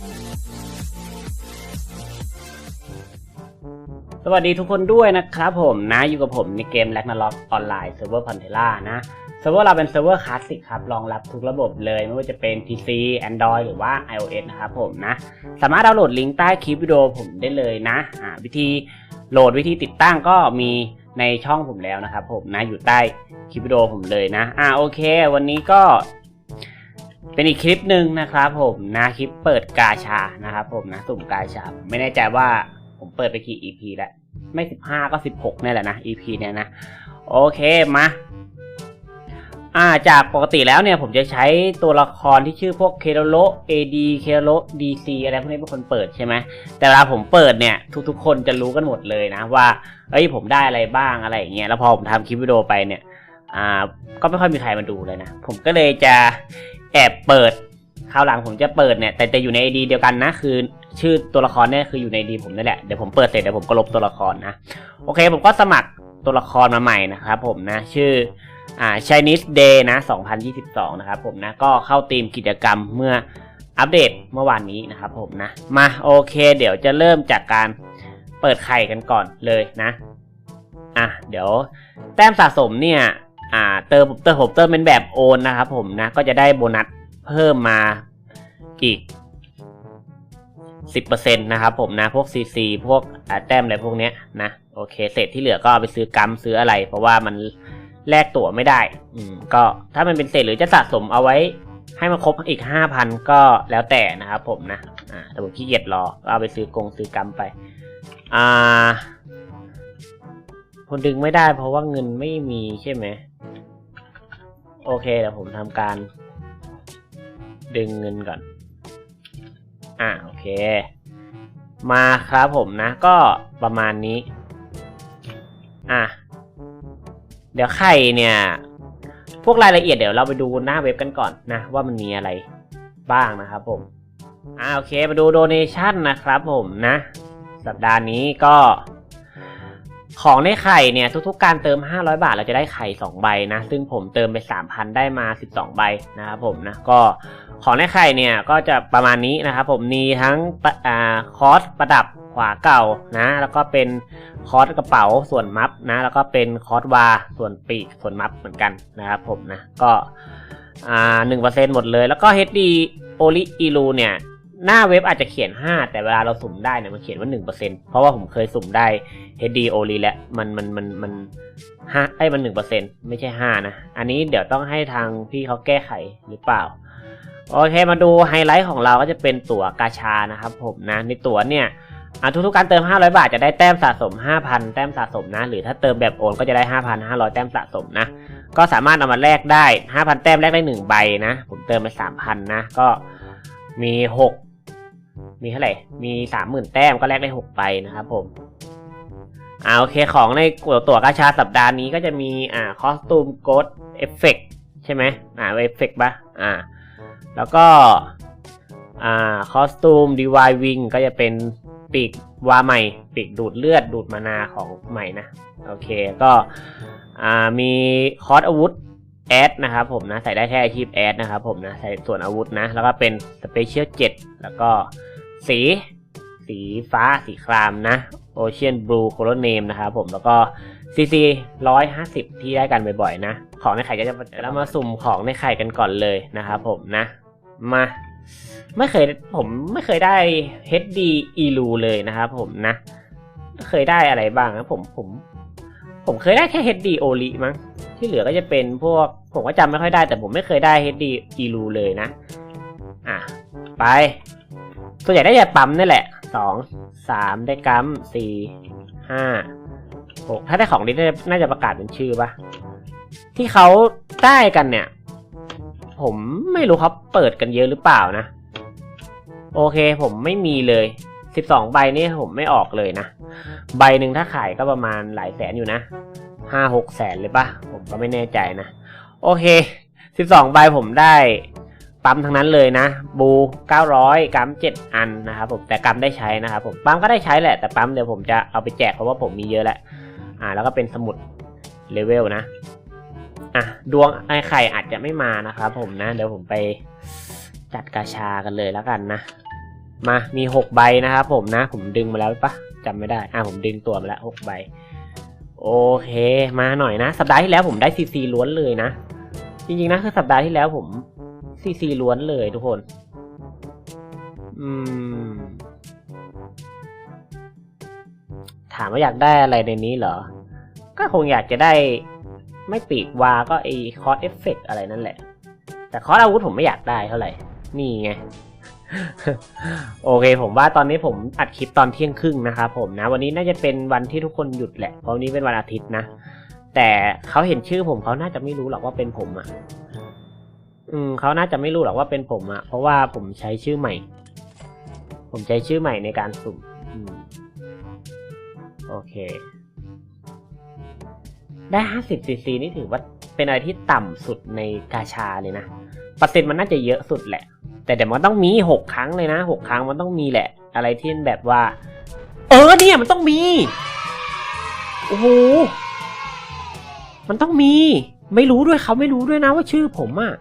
สวัสดีทุกคนด้วยนะครับผมนะอยู่กับผมในเกม r a g n a r o k ออนไลน์เซิร์ฟเวอร์ p a n t e r a นะเซิร์ฟเวอร์เราเป็นเซิร์ฟเวอร์คลาสสิกครับรองรับทุกระบบเลย ไม่ว่าจะเป็น PC Android หรือว่า iOS นะครับผมนะ สามารถดาวน์โหลดลิงก์ใต้คลิปวิดีโอผมได้เลยนะอ่าวิธีโหลดวิธีติดตั้งก็มีในช่องผมแล้วนะครับผมนะอยู่ใต้คลิปวิดีโอผมเลยนะอ่าโอเค วันนี้ก็ เป็นอีกคลิปหนึ่งนะครับผมนะคลิปเปิดกาชานะครับผมนะสุ่มกาชา ไม่แน่ใจว่าผมเปิดไปกี่ EP แล้วไม่สิบห้าก็สิบหกนี่แหละนะ EP เนี่ยนะ โอเคมาอ่าจากปกติแล้วเนี่ยผมจะใช้ตัวละครที่ชื่อพวกเคโรโล AD เคโรโล DC อะไรพวกนี้เป็นคนเปิดใช่ไหมแต่เวลาผมเปิดเนี่ย ทุกๆ คนจะรู้กันหมดเลยนะว่าเอ้ยผมได้อะไรบ้างอะไรอย่างเงี้ยแล้วพอผมทำคลิปวิดีโอไปเนี่ยอ่าก็ไม่ค่อยมีใครมาดูเลยนะ ผมก็เลยจะ แอบเปิดคราวหลังผมจะเปิดเนี่ย แต่จะอยู่ใน AD เดียวกันนะ คือชื่อตัวละครเนี่ยคืออยู่ใน AD ผมนั่นแหละ เดี๋ยวผมเปิดเสร็จเดี๋ยวผมก็ลบตัวละครนะ โอเค ผมก็สมัครตัวละครมาใหม่นะครับผมนะ ชื่ออ่า Chinese Day นะ 2022 นะครับผมนะ ก็เข้าธีมกิจกรรมเมื่ออัปเดตเมื่อวานนี้นะครับผมนะ มาโอเค เดี๋ยวจะเริ่มจากการเปิดไข่กันก่อนเลยนะ อะ เดี๋ยวแต้มสะสมเนี่ย อ่าเติมเติมผมเติมเป็นแบบโอนนะครับผมนะก็จะได้โบนัสเพิ่มมาอีก10%นะครับผมนะ พวก CC พวกแต้มอะไรพวกเนี้ยนะโอเคเสร็จที่เหลือก็เอาไปซื้อกัมซื้ออะไร เพราะว่ามันแลกตั๋วไม่ได้ อืมก็ถ้ามันเป็นเศษหรือจะสะสมเอาไว้ ให้มันครบอีก5,000ก็แล้วแต่นะครับผมนะอ่าแต่ผมขี้เกียจรอก็เอาไปซื้อกงซื้อกัมไป อ่าคนดึงไม่ได้เพราะว่าเงินไม่มีใช่ไหม โอเคเดี๋ยวผมทำการ ดึงเงินก่อน อ่าโอเค มาครับผมนะ ก็ประมาณนี้ อะ เดี๋ยวไข่เนี่ย พวกรายละเอียดเดี๋ยวเราไปดูหน้าเว็บกันก่อนนะ ว่ามันมีอะไรบ้างนะครับผม อ่าโอเค มาดูโดเนชั่นนะครับผมนะ สัปดาห์นี้ก็ ของในไข่เนี่ยทุกๆ การเติม 500 บาทเราจะได้ไข่ 2 ใบนะ ซึ่งผมเติมไป 3,000 ได้มา 12 ใบนะครับผมนะก็ของในไข่เนี่ยก็จะประมาณนี้นะครับผมมีทั้งปะอ่าคอสประดับขวาเก่านะ แล้วก็เป็นคอสกระเป๋าส่วนมัฟนะ แล้วก็เป็นคอสวาส่วนปีกส่วนมัฟเหมือนกันนะครับผมนะก็อ่าหนึ่งเปอร์เซ็นต์หมดเลย แล้วก็ HD o l i i l u เนี่ย หน้าเว็บอาจจะเขียน 5 แต่เวลาเราสุ่มได้เนี่ยมันเขียนว่า 1%เพราะว่าผมเคยสุ่มได้ HD o l i แล้วมันมันมันมันห้าไอ้มัน 1%ไม่ใช่ 5 นะ อันนี้เดี๋ยวต้องให้ทางพี่เขาแก้ไขหรือเปล่า โอเคมาดูไฮไลท์ของเราก็จะเป็นตั๋วกาชานะครับผมนะ ในตั๋วเนี่ยทุกๆการเติม 500 บาทจะได้แต้มสะสม 5,000 แต้มสะสมนะ หรือถ้าเติมแบบโอนก็จะได้ 5,500 แต้มสะสมนะ ก็สามารถเอามาแลกได้ 5,000 แต้มแลกได้ 1 ใบนะ ผมเติมไป 3,000 นะ ก็มี 6 มีเท่าไหร่ มี30,000แต้มก็แลกได้6ใบนะครับผมอ่าโอเคของในตั๋วกาชาสัปดาห์นี้ก็จะมีอ่าคอสตูมโกดเอฟเฟกใช่ไหมอ่าเอฟเฟกปะอ่า แล้วก็อ่าคอสตูมดีวายวิงก็จะเป็นปีกวาใหม่ปีกดูดเลือดดูดมานาของใหม่นะ โอเคก็อ่ามีคอสอาวุธแอดนะครับผมนะ ใส่ได้แค่อาชีพแอดนะครับผมนะ ใส่ส่วนอาวุธนะ แล้วก็เป็นสเปเชียลเจ็ดแล้วก็ สี สีฟ้าสีครามนะ Ocean Blue Color Name นะครับผมแล้วก็ CC 150 ที่ได้กันบ่อยๆนะ ของในไข่จะจะแล้วมาสุ่มของในไข่กันก่อนเลยนะครับผมนะ มาไม่เคยผมไม่เคยได้ HD Elu เลยนะครับผมนะ เคยได้อะไรบ้างนะผมผม ผมเคยได้แค่ HD Oli มั้งที่เหลือก็จะเป็นพวกผมก็จำไม่ค่อยได้แต่ผมไม่เคยได้ HD Elu เลยนะ อะ ไป ส่วนใหญ่ได้จากปั๊มนี่แหละสองสามได้กัมสี่ห้าหกถ้าได้ของนี้น่าจะประกาศเป็นชื่อปะที่เขาได้กันเนี่ย ผมไม่รู้เขาเปิดกันเยอะหรือเปล่านะ โอเคผมไม่มีเลยสิบสองใบนี่ผมไม่ออกเลยนะ ใบหนึ่งถ้าขายก็ประมาณหลายแสนอยู่นะห้าหกแสนเลยปะผมก็ไม่แน่ใจนะ โอเคสิบสองใบผมได้ ปั๊มทั้งนั้นเลยนะ บู 900กัม 7 อันนะครับผมแต่กัมได้ใช้นะครับผมปั๊มก็ได้ใช้แหละแต่ปั๊มเดี๋ยวผมจะเอาไปแจกเพราะว่าผมมีเยอะแล้วอ่าแล้วก็เป็นสมุดเลเวลนะอะดวงไอ้ไข่อาจจะไม่มานะครับผมนะ เดี๋ยวผมไปจัดกาชากันเลยแล้วกันนะ มามีหกใบนะครับผมนะ ผมดึงมาแล้วปะจำไม่ได้อ่าผมดึงตัวมาแล้วหกใบ โอเคมาหน่อยนะ สัปดาห์ที่แล้วผมได้ซีซีล้วนเลยนะ จริงๆนะคือสัปดาห์ที่แล้วผม ซีซีล้วนเลยทุกคน อืม ถามว่าอยากได้อะไรในนี้เหรอ ก็คงอยากจะได้ไม่ปีกวาก็ไอคอสเอฟเฟกอะไรนั่นแหละ แต่คอสอาวุธผมไม่อยากได้เท่าไหร่ นี่ไง โอเค ผมว่าตอนนี้ผมอัดคลิปตอนเที่ยงครึ่งนะครับผมนะ วันนี้น่าจะเป็นวันที่ทุกคนหยุดแหละ เพราะวันนี้เป็นวันอาทิตย์นะ แต่เขาเห็นชื่อผมเขาน่าจะไม่รู้หรอกว่าเป็นผมอะ อืมเขาน่าจะไม่รู้หรอกว่าเป็นผมอะเพราะว่าผมใช้ชื่อใหม่ ผมใช้ชื่อใหม่ในการสุ่มอืมโอเค ได้ห้าสิบซีซีนี่ถือว่าเป็นอะไรที่ต่ำสุดในกาชาเลยนะปอร์เซ็นมันน่าจะเยอะสุดแหละ แต่เดี๋ยวมันต้องมีหกครั้งเลยนะหกครั้งมันต้องมีแหละ อะไรที่แบบว่า เออเนี่ยมันต้องมี โอ้โห มันต้องมี ไม่รู้ด้วยเขาไม่รู้ด้วยนะว่าชื่อผมอะ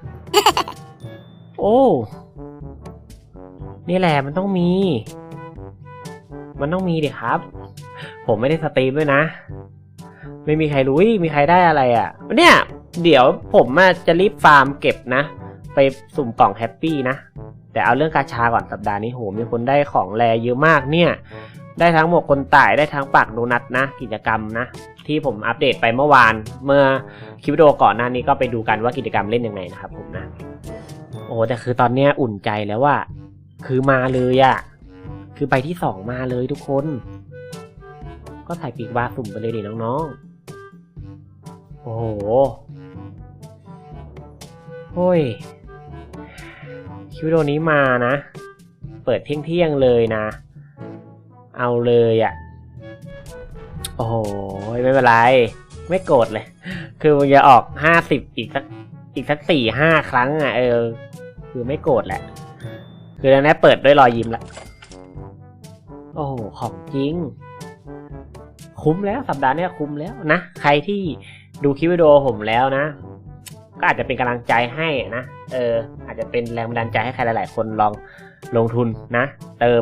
โอ้ นี่แหละมันต้องมี มันต้องมีดิครับ ผมไม่ได้สตรีมด้วยนะ ไม่มีใครรู้มีใครได้อะไรอะ่ะ เนี่ย เดี๋ยวผมจะรีบฟาร์มเก็บนะ ไปสุ่มกล่องแฮปปี้นะ แต่เอาเรื่องกาชาก่อนสัปดาห์นี้โห มีคนได้ของแรเยอะมากเนี่ย ได้ทั้งหมวกคนต่ายได้ทั้งปากโดนัทนะ กิจกรรมนะที่ผมอัปเดตไปเมื่อวาน เมื่อคลิปวิดีโอก่อนหน้านี้ก็ไปดูกันว่ากิจกรรมเล่นยังไงนะครับผมนะ โอ้แต่คือตอนเนี้ยอุ่นใจแล้วว่า คือมาเลยอะคือไปที่สองมาเลยทุกคน ก็ใส่ปีกวาสุ่มไปเลยดิน้องๆ โอ้โหโอ้ยคิวิดีโอนี้มานะ เปิดเที่ยงเที่ยงเลยนะ เอาเลยอะ่ะ โอ้โหไม่เป็นไร ไม่โกรธเลย คือมันจะออกห้าสิบอีกสักอีกสักสี่ห้าครั้งอะ่ะ เออ คือไม่โกรธแหละ คือตอนนี้เปิดด้วยรอยยิ้มละโอ้โหของจริง คุ้มแล้วสัปดาห์เนี้ยคุ้มแล้วนะ ใครที่ดูคลิปวิดีโอผมแล้วนะ ก็อาจจะเป็นกำลังใจให้นะเออ อาจจะเป็นแรงบันดาลใจให้ใครหลาย ๆ คนลองลงทุนนะ เติม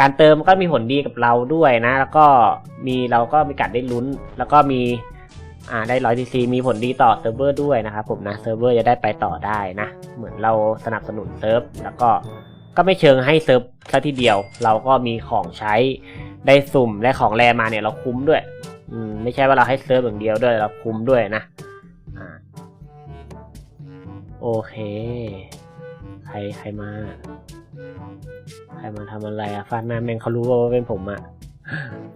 การเติมก็มีผลดีกับเราด้วยนะ แล้วก็มีเราก็มีการได้ลุ้น แล้วก็มี อ่าได้ร้อยทีซีมีผลดีต่อเซิร์ฟเวอร์ด้วยนะครับผมนะเซิร์ฟเวอร์จะได้ไปต่อได้นะ เหมือนเราสนับสนุนเซิร์ฟแล้วก็ก็ไม่เชิงให้เซิร์ฟซะทีเดียว เราก็มีของใช้ได้สุ่มได้ของแรมาเนี่ยเราคุ้มด้วยอืมไม่ใช่ว่าเราให้เซิร์ฟอย่างเดียวด้วยเราคุ้มด้วยนะอ่าโอเค ใครใครมา ใครมาทำอะไรอะฟาดหน้าแม่งเขารู้ว่าเป็นผมอะ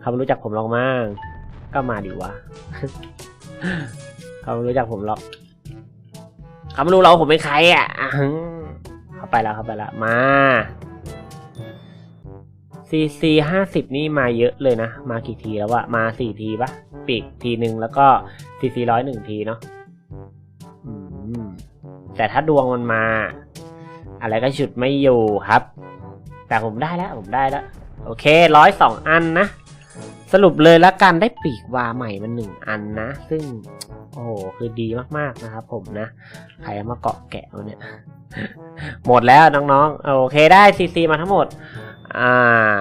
เขาไม่รู้จักผมหรอกมั้งก็มาดิวะ เขาไม่รู้จักผมหรอกเขาไม่รู้หราผมเป็นใครอะเข้าไปแล้วเข้าไปแล้วมาซีซีห้าสิบนี่มาเยอะเลยนะ มากี่ทีแล้วอะมาสี่ทีปะปีกทีหนึ่งแล้วก็ซีซีร้อยหนึ่งทีเนาะแต่ถ้าดวงมันมา อะไรก็ฉุดไม่อยู่ครับ แต่ผมได้แล้ว ผมได้แล้ว โอเคร้อยสองอันนะ สรุปเลยแล้วกันได้ปีกวาใหม่มาหนึ่งอันนะ ซึ่ง โอ้โห คือดีมากๆนะครับผมนะ ใครมาเกาะแกะวะเนี่ย หมดแล้วน้องๆ โอเคได้ซีซีมาทั้งหมด อ่า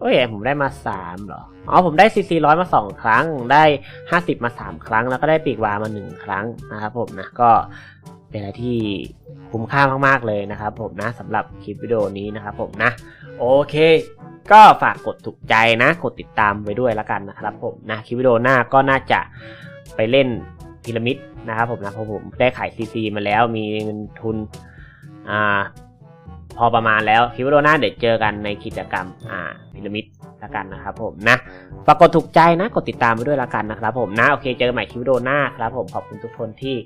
โอ้ย ผมได้มาสามเหรอ อ๋อ ผมได้ซีซีร้อยมาสองครั้ง ได้ห้าสิบมาสามครั้ง แล้วก็ได้ปีกวามาหนึ่งครั้งนะครับผมนะ ก็เป็นอะไรที่คุ้มค่ามากๆเลยนะครับผมนะสำหรับคลิปวิดีโอนี้นะครับผมนะ โอเค ก็ฝากกดถูกใจนะ กดติดตามไว้ด้วยแล้วกันนะครับผมนะคลิปวิดีโอหน้าก็น่าจะไปเล่นพีระมิดนะครับผมนะเพราะผมได้ขายซีซีมาแล้วมีเงินทุนอ่าพอประมาณแล้วคลิปวิดีโอหน้าเดี๋ยวเจอกันในกิจกรรมอ่าพีระมิดแล้วกันนะครับผมนะฝากกดถูกใจนะกดติดตามไปด้วยแล้วกันนะครับผมนะโอเคเจอกันใหม่คลิปวิดีโอหน้าครับผมขอบคุณทุกคนที่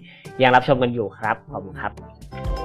ยังรับชมกันอยู่ครับขอบคุณครับ